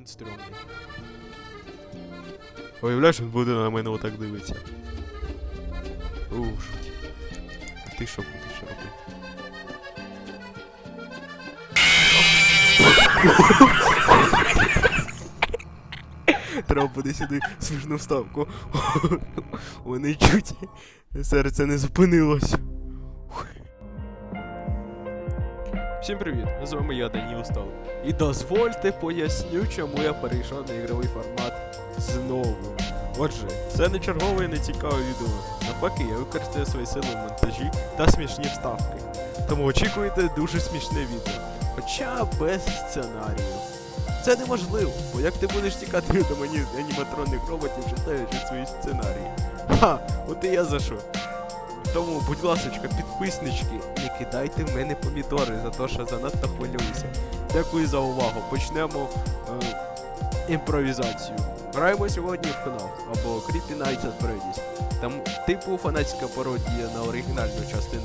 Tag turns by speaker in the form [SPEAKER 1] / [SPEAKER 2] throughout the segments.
[SPEAKER 1] він стрьомний. Уявляєш, він буде на мене отак дивитися. Шут. А ти що будеш робити? Треба буде сюди смішну вставку. Вони чуть. Серце не зупинилось. Всім привіт! З вами я, Даніл Стал. І дозвольте поясню, чому я перейшов на ігровий формат знову. Отже, це не чергове і не цікаве відео. Навпаки, я використаю свої сили в монтажі та смішні вставки. Тому очікуйте дуже смішне відео. Хоча без сценарію. Це неможливо, бо як ти будеш тікати від мені аніматронних роботів, читаючи свої сценарії. Ха, от і я за що. Тому, будь ласочка, підписнички, кидайте в мене помідори за те, що занадто хвилююся. Дякую за увагу. Почнемо е, імпровізацію. Граємо сьогодні в FNAF або Creepy Nights at Freddy's. Там типу фанатська пародія на оригінальну частину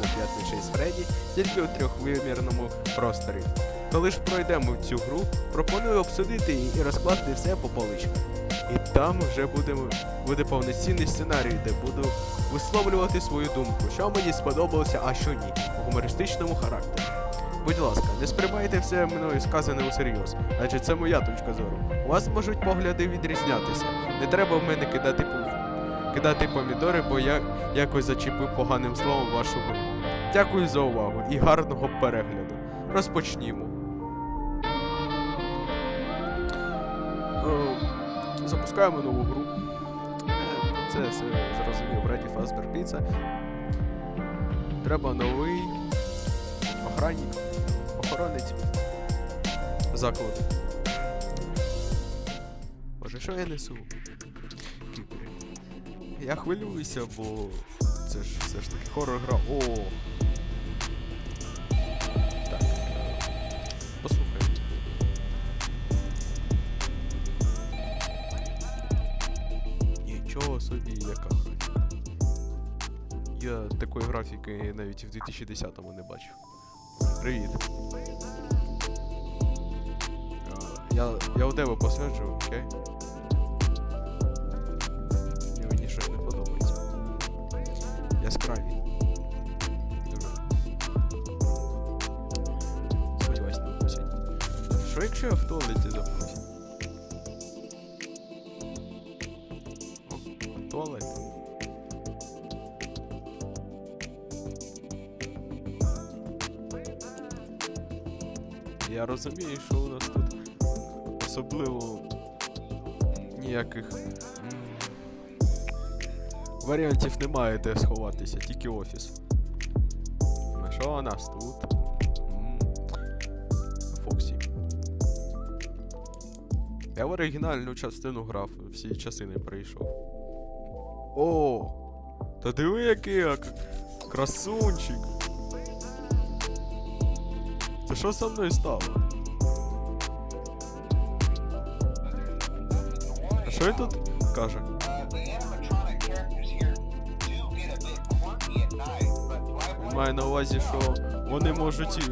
[SPEAKER 1] 5 Фредді, тільки у трьохвимірному просторі. Коли ж пройдемо цю гру, пропоную обсудити її і розкласти все по поличках. І там вже буде, буде повноцінний сценарій, де буду висловлювати свою думку, що мені сподобалося, а що ні, у гумористичному характері. Будь ласка, не сприймайте все мною сказане усерйоз, адже це моя точка зору. У вас можуть погляди відрізнятися. Не треба в мене кидати кидати помідори, бо я якось зачепив поганим словом вашу гру. Дякую за увагу і гарного перегляду. Розпочнімо. Запускаємо нову гру. Е, Це зрозумів Фредді Фазбер Піца. Треба новий охранник, охоронець закладу. Боже, що я несу? Я хвилююся, бо це ж все ж таки хорор гра. О! Навіть і в 2010-му не бачив. Привіт. Я, я у тебе посаджу, окей? Ні, Мені щось не подобається. Яскраві. Дуже. Сподіваюсь, не вкусять. Що якщо я в туалеті запнусь? Я розумію, що у нас тут особливо ніяких варіантів немає, де сховатися, тільки офіс. А що у нас тут? Фоксі. Я в оригінальну частину грав, всі часи не прийшов. О! Та диви який я к- красунчик! Та що со мною стало? Що він тут каже? Він має на увазі, що вони можуть.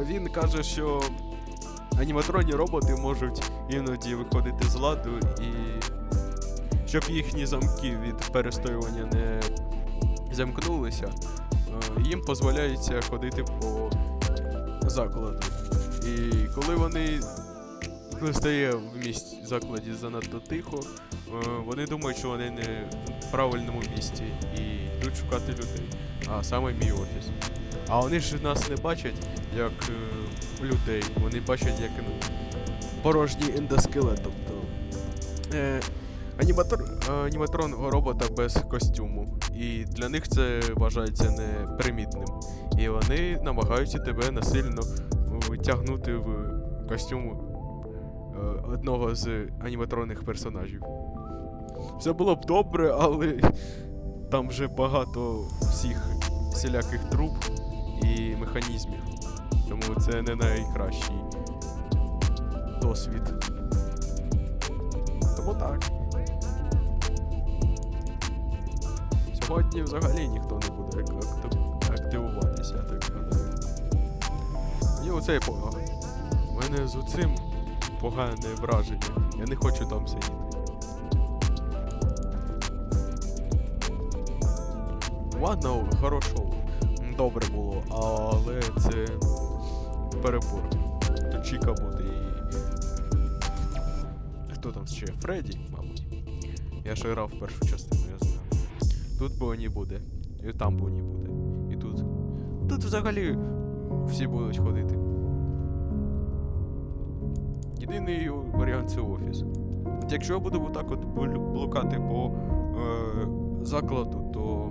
[SPEAKER 1] Він каже, що аніматронні роботи можуть іноді виходити з ладу і. Щоб їхні замки від перестоювання не замкнулися, е, їм дозволяється ходити по закладу. І коли вони стає в місті закладі занадто тихо, е, вони думають, що вони не в правильному місці і йдуть шукати людей, а саме мій офіс. А вони ж нас не бачать як е, людей, вони бачать як ну, порожній ендоскелет. Тобто е, аніматор, е, аніматрон робота без костюму. І для них це вважається непримітним. І вони намагаються тебе насильно втягнути в костюм одного з аніматронних персонажів. Все було б добре, але там вже багато всіх всіляких труб і механізмів. Тому це не найкращий досвід. Тому так. Сьогодні взагалі ніхто не буде активуватися, так гадаю. Мені оцей по- мене з оцим погане враження. Я не хочу там сидіти. Ладно, хорошо. Добре було, але це перебор. Тут Чіка буде і. Хто там ще? Фредді, мабуть. Я ще грав в першу частину, я знаю. Тут Бонні буде. І там Бонні буде. І тут. Тут взагалі всі будуть ходити. Єдиний варіант це офіс. От якщо я буду отак от блукати по е, закладу, то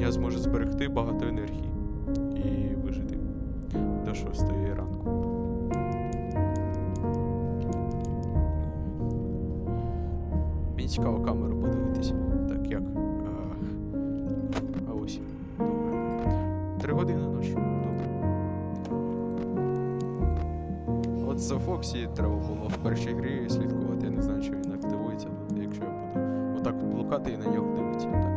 [SPEAKER 1] я зможу зберегти багато енергії і вижити до 6 ранку. Мені цікаво камеру подивитись. Так як. А, ось. Три години От за Фоксі треба було в першій грі слідкувати. Я не знаю, чи він активується якщо я буду отак от блукати і на нього дивитися.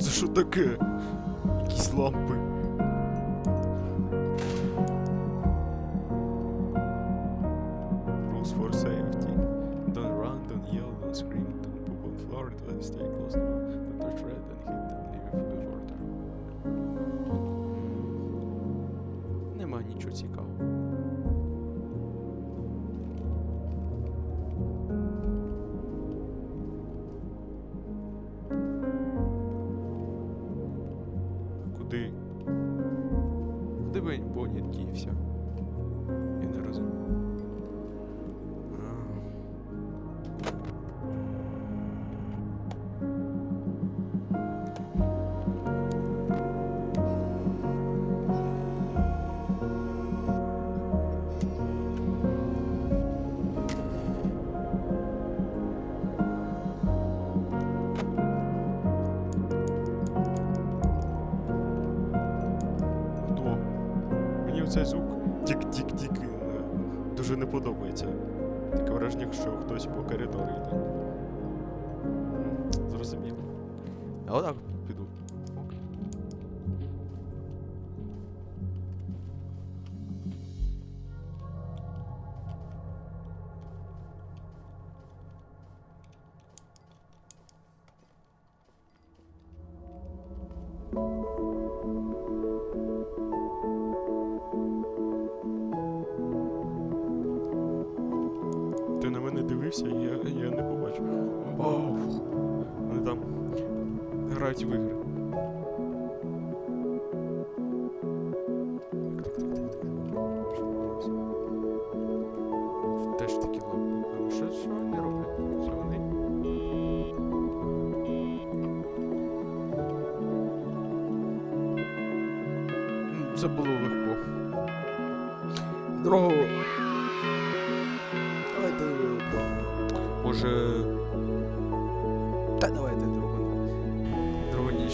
[SPEAKER 1] Це що таке? Якісь лампи. А Це було легко. Другого. Давайте. Може. Та давайте другу. Другу ніч.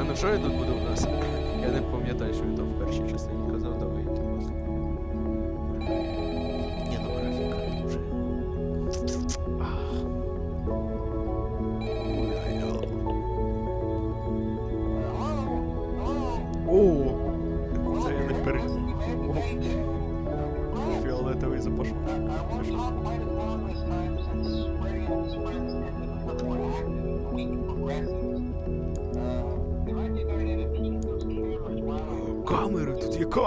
[SPEAKER 1] А ну що я тут буде у нас? Я не пам'ятаю, що я там в першій частині казав, давайте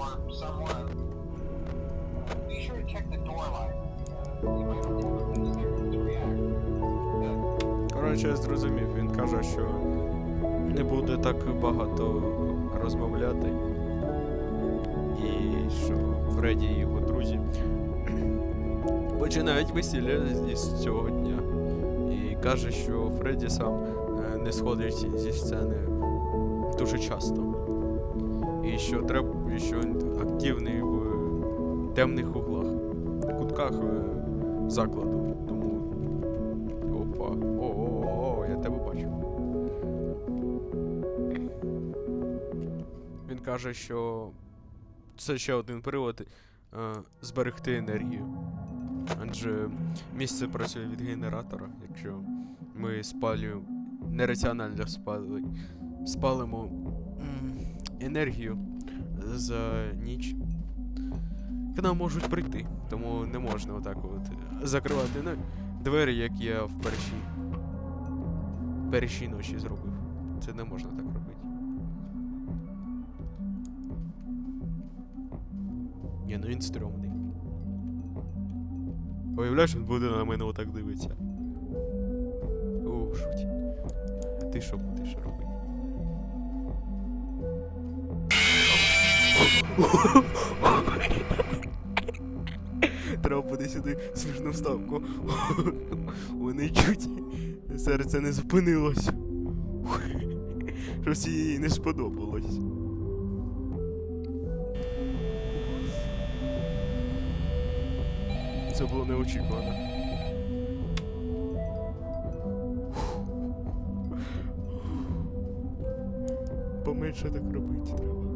[SPEAKER 2] or someone, be sure to check the door light.
[SPEAKER 1] Коротше, я зрозумів, він каже, що не буде так багато розмовляти. І що Фредді і його друзі починають весілля з цього дня. І каже, що Фредді сам е, не сходить зі сцени дуже часто. І що треба, і що активний в темних углах, кутках е, закладу. Тому. Опа. О-о-о, я тебе бачу. Він каже, що це ще один привод е, зберегти енергію. Адже місце працює від генератора, якщо ми спалюємо нераціонально спали, спалимо енергію за ніч. К нам можуть прийти, тому не можна отак от закривати на двері, як я в першій, першій ночі зробив. Це не можна так робити. Ні, ну він стрьомний. Уявляєш, він буде на мене отак дивитися. О, шуть. Ти що будеш робити? Треба буде сюди смішну вставку. Вони чуть серце не зупинилось. Щось їй не сподобалось. Це було неочікувано. Поменше так робити треба.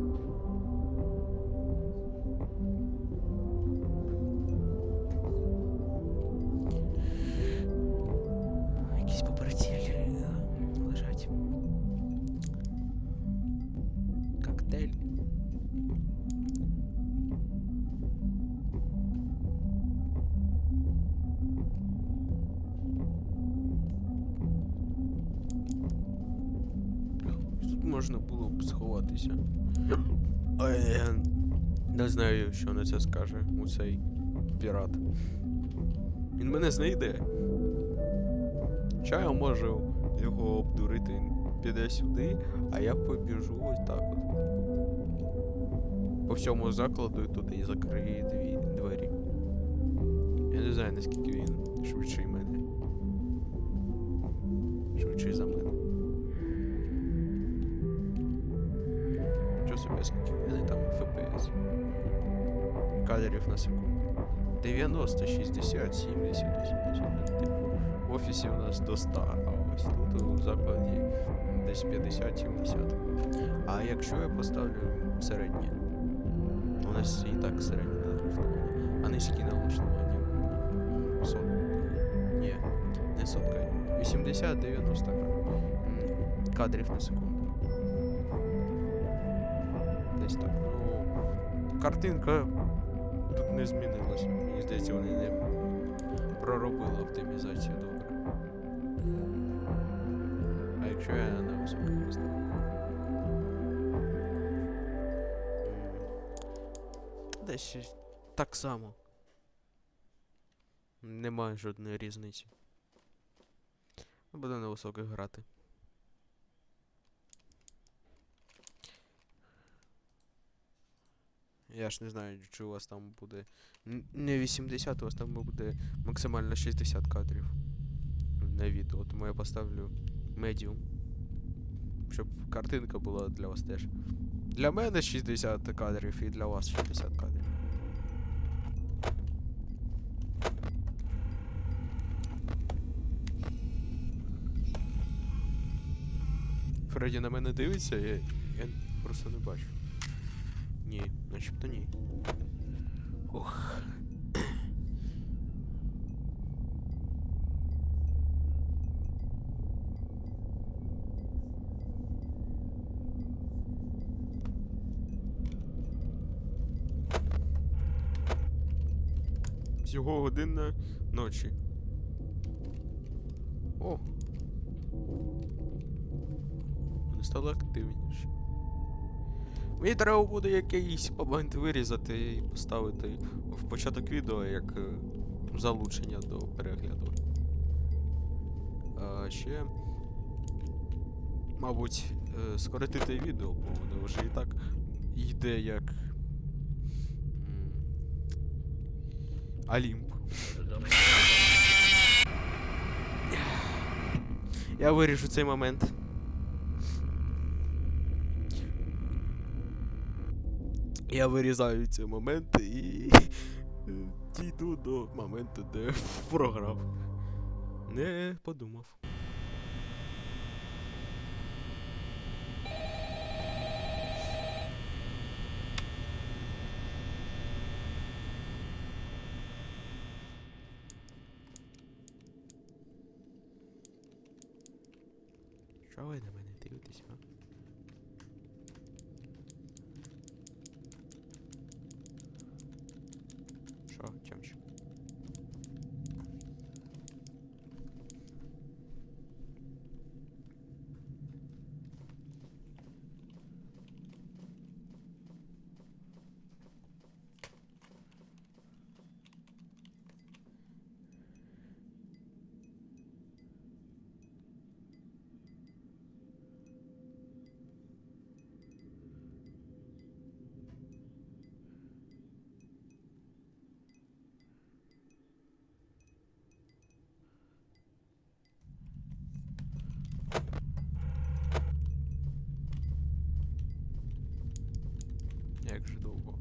[SPEAKER 1] Можна було б сховатися. Не знаю, що на це скаже у цей пірат. Він мене знайде. Ча я можу його обдурити, піде сюди, а я побіжу ось так от. По всьому закладу і туди і закриє дві двері. Я не знаю, наскільки він швидший мене. Швидший за мене. Що скільки там FPS? Кадрів на секунду. 90, 60, 70, 80. Типу, в офісі у нас до 100, а ось тут у закладі десь 50-70. А якщо я поставлю середнє, у нас і так середнє налаштування, а низькі налаштування. Сот... Ні, не сотка. 80-90 кадрів на секунду. Десь так. Ну, картинка тут не змінилася. Мені здається, вони не проробили оптимізацію добре. А якщо я на високих поставлю? Десь так само. Немає жодної різниці. Буду на високих грати. Я ж не знаю, чи у вас там буде. Не 80, у вас там буде максимально 60 кадрів на відео, тому я поставлю медіум. Щоб картинка була для вас теж. Для мене 60 кадрів і для вас 60 кадрів. Фредді на мене дивиться, я, я просто не бачу. Ні, начебто ні. Ох. Всього година ночі. О. Вони стали активніші. Мені треба буде якийсь момент вирізати і поставити в початок відео як е, залучення до перегляду. А ще, мабуть, е, скоротити відео, бо воно вже і так йде як. м, Алімп. Я виріжу цей момент. Я вирізаю ці моменти і дійду до моменту, де програв. Не подумав. 也是赌博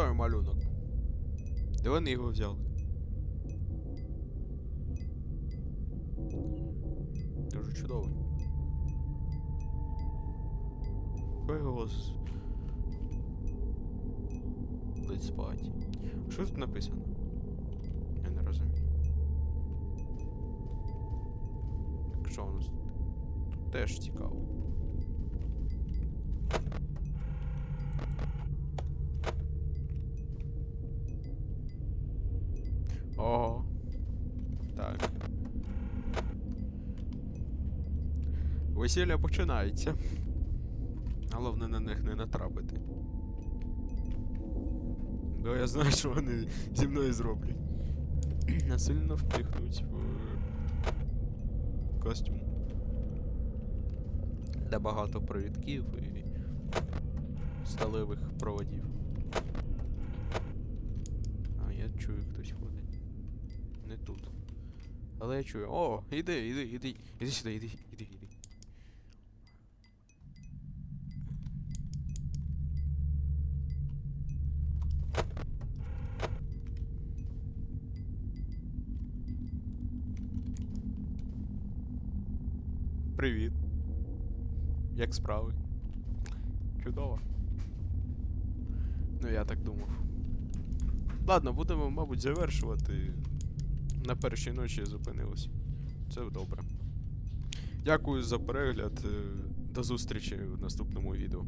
[SPEAKER 1] Чудовий малюнок. Де вони його взяли? Дуже чудовий. З... Let's party. Що тут написано? Я не розумію. Так що у нас? Тут теж цікаво. Весілля починається. Головне на них не натрапити. Бо я знаю, що вони зі мною зроблять. Насильно впихнуть в костюм. Де багато провідків і сталевих проводів. А, я чую, хтось ходить. Не тут. Але я чую. О, іди, іди, іди. Іди сюди, іди, іди. Привіт. Як справи? Чудово. Ну, я так думав. Ладно, будемо, мабуть, завершувати. На першій ночі зупинились. Це добре. Дякую за перегляд. е, До зустрічі в наступному відео.